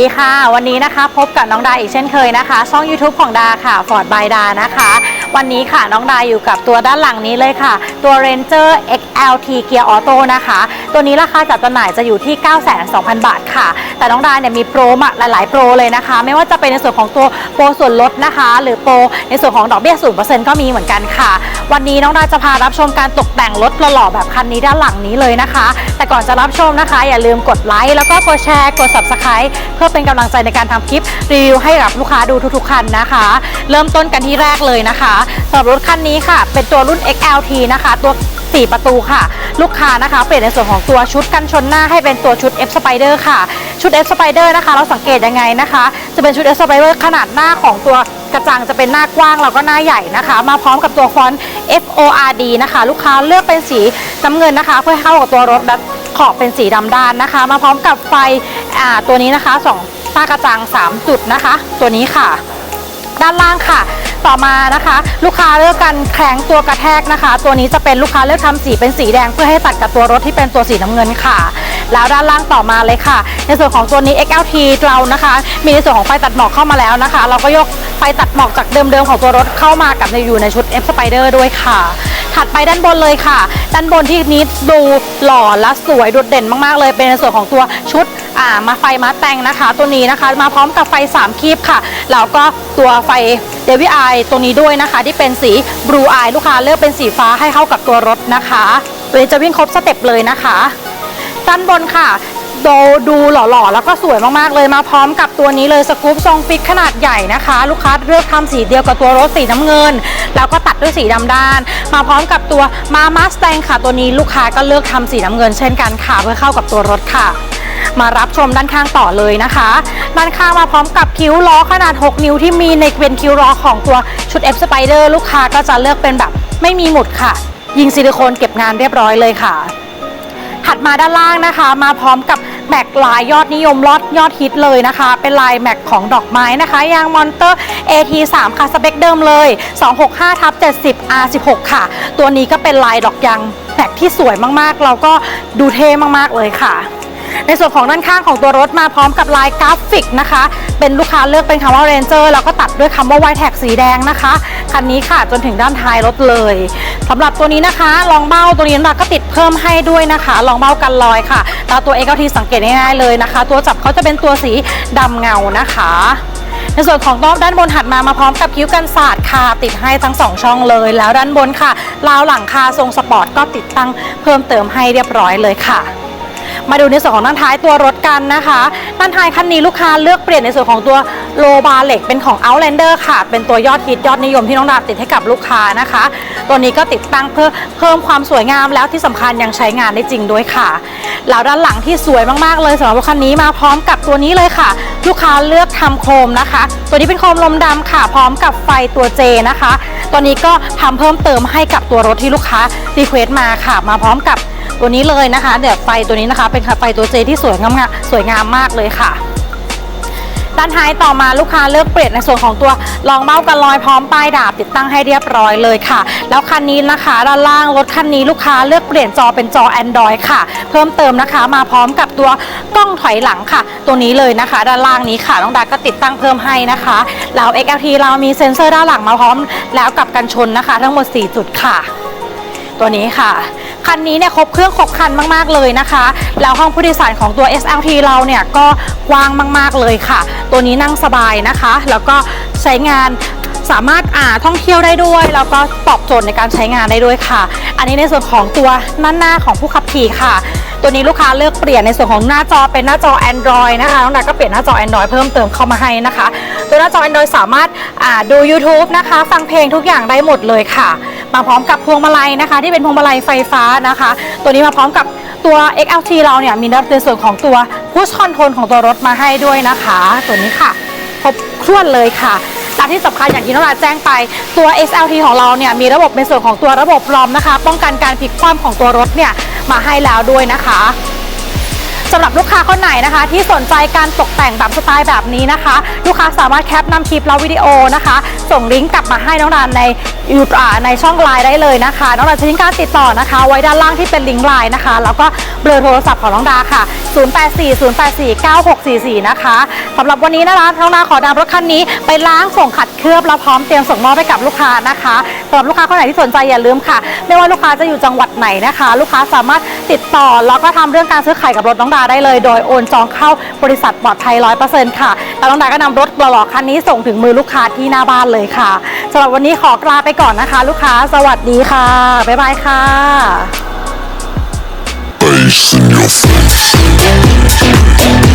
ดีค่ะ วันนี้นะคะพบกับน้องดาอีกเช่นเคยนะคะ ช่อง YouTube ของดาค่ะ Ford by ดานะคะ วันนี้ค่ะน้องดาอยู่กับตัวด้านหลังนี้เลยค่ะ ตัว Ranger XLT Gear Auto นะคะ ตัวนี้ราคาจัดจำหน่ายจะอยู่ที่ 9,200 บาทค่ะ แต่น้องดาเนี่ยมีโปรมาหลาย ๆ โปรเลยนะคะ ไม่ว่าจะเป็นในส่วนของตัวโปรส่วนลดนะคะ หรือโปรในส่วนของดอกเบี้ย0%ก็มีเหมือนกันค่ะ วันนี้น้องดาจะพารับชมการตกแต่งรถหล่อๆแบบคันนี้ด้านหลังนี้เลยนะคะ แต่ก่อนจะรับชมนะคะ อย่าลืมกดไลค์แล้วก็กดแชร์กด subscribe เพื่อเป็นกำลังใจในการทำคลิปรีวิวให้กับลูกค้าดูทุกๆคันนะคะ เริ่มต้นกันที่แรกเลยนะคะสำหรับรถคันนี้ค่ะ เป็นตัวรุ่น XLT นะคะ ตัว4 ประตูค่ะ ลูกค้านะคะ เปลี่ยนในส่วนของตัวชุดกันชนหน้าให้เป็นตัวชุด F Spider ค่ะ ชุด F Spider นะคะ เราสังเกตยังไงนะคะ จะเป็นชุด F Spider ขนาดหน้าของตัว กระจังจะเป็นหน้ากว้างแล้วก็หน้าใหญ่นะคะ มาพร้อมกับตัวฟอนต์ F O R D นะคะ ลูกค้าเลือกเป็นสีน้ำเงินนะคะ เพื่อเข้ากับตัวรถและขอบเป็นสีดำด้านนะคะ มาพร้อมกับไฟตัวนี้นะคะสองหน้ากระจัง 3 จุดนะคะ ตัวนี้ค่ะ ด้านล่างค่ะต่อมานะคะ ลูกค้าเลือกกันแข็งตัวกระแทกนะคะ ตัวนี้จะเป็นลูกค้าเลือกทำสีเป็นสีแดงเพื่อให้ตัดกับตัวรถที่เป็นตัวสีน้ำเงินค่ะ แล้วด้านล่างต่อมาเลยค่ะ ในส่วนของตัวนี้ XLT เรานะคะ มีในส่วนของไฟตัดหมอกเข้ามาแล้วนะคะ เราก็ยกไฟตัดหมอกจากเดิมๆของตัวรถเข้ามากับในอยู่ในชุด F Spider ด้วยค่ะ ถัดไปด้านบนเลยค่ะ ด้านบนที่นี้ดูหล่อและสวยโดดเด่นมากๆเลย เป็นในส่วนของตัวชุดอ่ามาไฟมาแต่งนะคะ ตัวนี้นะคะมาพร้อมกับไฟ 3 คีบค่ะแล้วก็ตัวไฟเดวิไอตัวนี้ด้วยนะคะ ที่เป็นสีบลูไอลูกค้าเลือกเป็นสีฟ้าให้เข้ากับตัวรถนะคะตัวนี้จะวิ่งครบสเต็ปเลยนะคะ ด้านบนค่ะดูดูหล่อๆ แล้วก็สวยมากๆเลยมาพร้อมกับตัวนี้เลยสกู๊ปทรงฟิกขนาดใหญ่นะคะ ลูกค้าเลือกทำสีเดียวกับตัวรถสีน้ำเงิน แล้วก็ตัดด้วยสีดำด้าน มาพร้อมกับตัวมามาสแตงค่ะ ตัวนี้ลูกค้าก็เลือกทำสีน้ำเงินเช่นกันค่ะเพื่อเข้ากับตัวรถค่ะ มารับชมด้านข้างต่อเลยนะคะ ด้านข้างมาพร้อมกับคิ้วล้อขนาด 6 นิ้วที่มีในเป็นคิ้วล้อของตัวชุด F Spider ลูกค้าก็จะเลือกเป็นแบบไม่มีหมุดค่ะ ยิงซิลิโคนเก็บงานเรียบร้อยเลยค่ะ ถัดมาด้านล่างนะคะ มาพร้อมกับแม็กลายยอดนิยมลอดยอดฮิตเลยนะคะ เป็นลายแม็กของดอกไม้นะคะยางมอนเตอร์ AT3 ค่ะสเปคเดิมเลย 265ทับ70 R16 ค่ะ ตัวนี้ก็เป็นลายดอกยางแม็กที่สวยมากๆเราก็ดูเท่มากๆเลยค่ะ ในส่วนของด้านข้างของตัวรถมาพร้อมกับลายกราฟิกนะคะ เป็นลูกค้าเลือกเป็นคำว่า Ranger แล้วก็ตัดด้วยคำว่า White Tag สีแดงนะคะ คันนี้ค่ะจนถึงด้านท้ายรถเลยสำหรับตัวนี้นะคะรองเบ้าตัวนี้เราก็ติดเพิ่มให้ด้วยนะคะรองเบ้ากันรอยค่ะตาตัวเองก็ทีสังเกตง่ายๆเลยนะคะ ตัวจับเขาจะเป็นตัวสีดำเงานะคะในส่วนของรอบด้านบนถัดมามาพร้อมกับคิ้วกันศาสตร์ค่ะติดให้ทั้งสองช่องเลย แล้วด้านบนค่ะราวหลังคาทรงสปอร์ตก็ติดตั้งเพิ่มเติมให้เรียบร้อยเลยค่ะ มาดูในส่วนของด้านท้ายตัวรถกันนะคะด้านท้ายคันนี้ลูกค้าเลือกเปลี่ยนในส่วนของตัวโลบาเหล็กเป็นของ Outlander ค่ะ เป็นตัวยอดฮิตยอดนิยมที่น้องดาติดให้กับลูกค้านะคะ ตัวนี้ก็ติดตั้งเพื่อเพิ่มความสวยงามแล้วที่สำคัญยังใช้งานได้จริงด้วยค่ะแล้วด้านหลังที่สวยมากๆเลยสำหรับรถคันนี้มาพร้อมกับตัวนี้เลยค่ะ ลูกค้าเลือกทำโคมนะคะ ตัวนี้เป็นโคมลมดำค่ะ พร้อมกับไฟตัวเจนะคะ ตัวนี้ก็ทำเพิ่มเติมให้กับตัวรถที่ลูกค้ารีเควสต์มาค่ะ มาพร้อมกับ ตัวนี้เลยนะคะเดี๋ยวไฟตัวนี้นะคะ เป็นไฟตัวเจที่สวยงามสวยงามมากเลยค่ะ ด้านท้ายต่อมาลูกค้าเลือกเปลี่ยนในส่วนของตัวรองเบ้ากันรอยพร้อมป้ายดาบ ติดตั้งให้เรียบร้อยเลยค่ะ แล้วคันนี้นะคะด้านล่างรถคันนี้ลูกค้าเลือกเปลี่ยนจอเป็นจอ Android ค่ะ เพิ่มเติมนะคะมาพร้อมกับตัวกล้องถอยหลังค่ะ ตัวนี้เลยนะคะ ด้านล่างนี้ค่ะน้องดาก็ติดตั้งเพิ่มให้นะคะแล้ว XLT เรามีเซ็นเซอร์ด้านหลังมาพร้อม แล้วกับกันชนนะคะ ทั้งหมด 4 จุดค่ะ ตัวนี้ค่ะ คันนี้เนี่ยครบเครื่องครบคันมากๆเลยนะคะ แล้วห้องผู้โดยสารของตัว SLT เราเนี่ยก็กว้างมากๆเลยค่ะ ตัวนี้นั่งสบายนะคะ แล้วก็ใช้งานสามารถอ่าท่องเที่ยวได้ด้วย แล้วก็ตอบโจทย์ในการใช้งานได้ด้วยค่ะ อันนี้ในส่วนของตัวหน้าหน้าของผู้ขับขี่ค่ะ ตัวนี้ลูกค้าเลือกเปลี่ยนในส่วนของหน้าจอเป็นหน้าจอ Android นะคะน้องดาก็เปลี่ยนหน้าจอ Android เพิ่มเติมเข้ามาให้นะคะ ตัวหน้าจอ Android สามารถอ่าดู YouTube นะคะ ฟังเพลงทุกอย่างได้หมดเลยค่ะ มาพร้อมกับพวงมาลัยนะคะ ที่เป็นพวงมาลัยไฟฟ้านะคะ ตัวนี้มาพร้อมกับตัว XLT เราเนี่ยมีในส่วนของตัว Push Control ของตัวรถมาให้ด้วยนะคะ ตัวนี้ค่ะครบถ้วนเลยค่ะและที่สำคัญอย่างที่น้องราแจ้งไปตัว SLT ของเราเนี่ยมีระบบในส่วนของตัวระบบรอมนะคะ ป้องกันการพลิกคว่ำของตัวรถเนี่ยมาให้แล้วด้วยนะคะ สำหรับลูกค้าคนไหนนะคะ ที่สนใจการตกแต่งแบบสไตล์แบบนี้นะคะ ลูกค้าสามารถแคปนำคลิปแล้ววิดีโอนะคะ ส่งลิงก์กลับมาให้น้องดานในยูอ่าในช่องไลน์ได้เลยนะคะ น้องดานจะทิ้งการติดต่อนะคะ ไว้ด้านล่างที่เป็นลิงก์ไลน์นะคะ แล้วก็เบอร์โทรศัพท์ของน้องดาค่ะ 0840849644 นะคะสำหรับวันนี้นะคะน้องดาขอนำรถคันนี้ไปล้างส่งขัดเคลือบแล้วพร้อมเตรียมส่งมอบให้กับลูกค้านะคะสำหรับลูกค้าคนไหนที่สนใจอย่าลืมค่ะ ไม่ว่าลูกค้าจะอยู่จังหวัดไหนนะคะ ลูกค้าสามารถติดต่อแล้วก็ทำเรื่องการซื้อขายกับรถน้องดาได้เลยโดยโอนจองเข้าบริษัทปลอดภัยร้อย percent ค่ะแล้วน้องดาก็นำรถหล่อกคันนี้ส่งถึงมือลูกค้าที่หน้าบ้านเลยค่ะสำหรับวันนี้ขอกลาไปก่อนนะคะ ลูกค้าสวัสดีค่ะบ๊ายบายค่ะ Bass in your face.